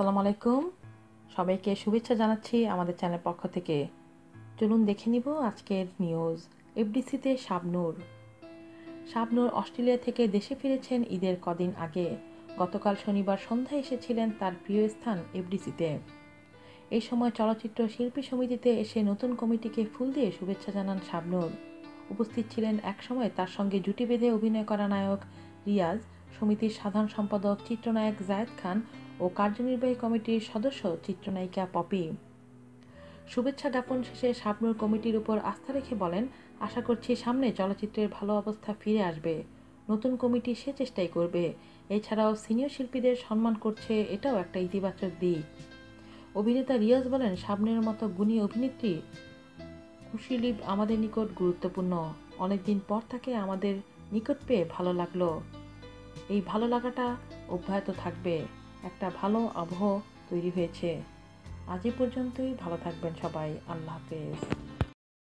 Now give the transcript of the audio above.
আসসালামু আলাইকুম সবাইকে শুভেচ্ছা জানাচ্ছি আমাদের চ্যানেল পক্ষ থেকে। চলুন দেখে নিব আজকের নিউজ। এফডিসিতে শাবনূর। শাবনূর অস্ট্রেলিয়া থেকে দেশে ফিরেছেন ঈদের কদিন আগে। গতকাল শনিবার সন্ধ্যায় এসেছিলেন তার প্রিয় স্থান এফডিসিতে। এই সময় চলচ্চিত্র শিল্পী সমিতিতে এসে নতুন কমিটিকে ফুল দিয়ে শুভেচ্ছা জানান শাবনূর। উপস্থিত ছিলেন একসময় তার সঙ্গে জুটি বেঁধে অভিনয় করা নায়ক রিয়াজ সমিতির সাধারণ সম্পাদক চিত্রনায়ক জায়েদ খান ও কার্যনির্বাহী কমিটির সদস্য চিত্রনায়িকা পপি। শুভেচ্ছা জ্ঞাপন শেষে শাবনুর কমিটির উপর আস্থা রেখে বলেন, আশা করছি সামনে চলচ্চিত্রের ভালো অবস্থা ফিরে আসবে। নতুন কমিটি সে চেষ্টাই করবে। এছাড়াও সিনিয়র শিল্পীদের সম্মান করছে এটাও একটা ইতিবাচক দিক। অভিনেতা রিয়াজ বলেন শাবনের মতো গুণী অভিনেত্রী কুশিলিপ আমাদের নিকট গুরুত্বপূর্ণ। অনেকদিন পর তাকে আমাদের নিকট পেয়ে ভালো লাগল। এই ভালো লাগাটা অব্যাহত থাকবে। একটা ভালো আবহ তৈরি হয়েছে। আজ পর্যন্তই, ভালো থাকবেন সবাই। আল্লাহ হাফেজ।